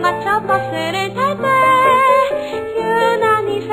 また忘れてて。言なに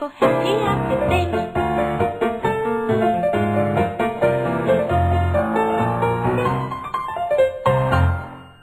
go happy, happy things.